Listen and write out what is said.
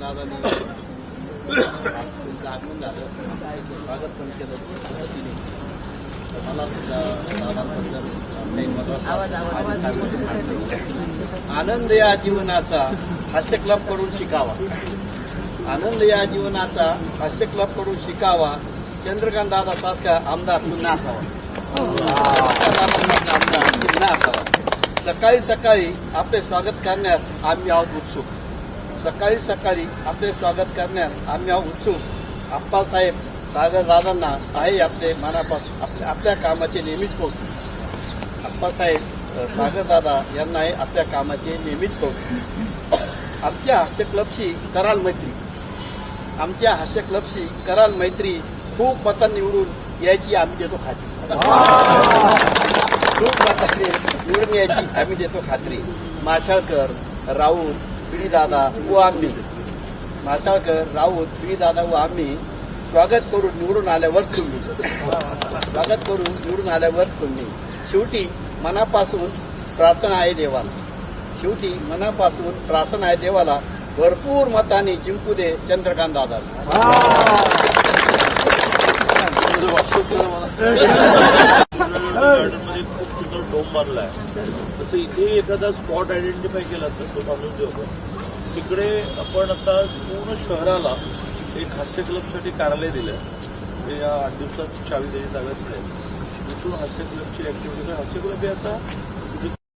दादांनी त्यांचं आगमन झालं स्वागत पण केलं. मला सुद्धा दादांबद्दल काही मत आनंद या जीवनाचा हास्य क्लबकडून शिकावा. आनंद या जीवनाचा हास्य क्लबकडून शिकावा. चंद्रकांत दादा सारखा आमदार पुन्हा असावा. आमदार पुन्हा असावा. सकाळी सकाळी आपले स्वागत करण्यास आम्ही आहोत उत्सुक. सकाळी सकाळी आपले स्वागत करण्यास आम्ही उत्सुक. आप्पासाहेब सागर दादांना आहे आपले मनापासून आपल्या आपल्या कामाचे नेहमीच कौतुक आप्पासाहेब सागर दादा यांना आहे आपल्या कामाचे नेहमीच कौतुक आमच्या हास्य क्लबशी कराल मैत्री. आमच्या हास्य क्लबशी कराल मैत्री खूप मतं निवडून यायची आम्ही देतो खात्री. खूप मतांनी निवडून यायची आम्ही देतो खात्री. माशाळकर राऊत पिढीदादा व आम्ही. मासाळकर राऊत पिढीदादा व आम्ही स्वागत करून निवडून आल्यावर तुम्ही. स्वागत करून निवडून आल्यावर तुम्ही. शेवटी मनापासून प्रार्थना आहे देवाला. शेवटी मनापासून प्रार्थना आहे देवाला. भरपूर मताने जिंकू दे चंद्रकांत दादा. गार्डनमध्ये खूप सुंदर डोम मारला आहे तसं इथे एखादा स्पॉट आयडेंटिफाय केला तर तो बांधून देऊ तिकडे आपण आता पूर्ण शहराला एक हास्य क्लबसाठी कार्यालय दिलं ते या आठ दिवसात चावी त्याची ताब्यात मिळेल तिथून हास्य क्लबची ऍक्टिव्हिटी हास्य क्लब हे आता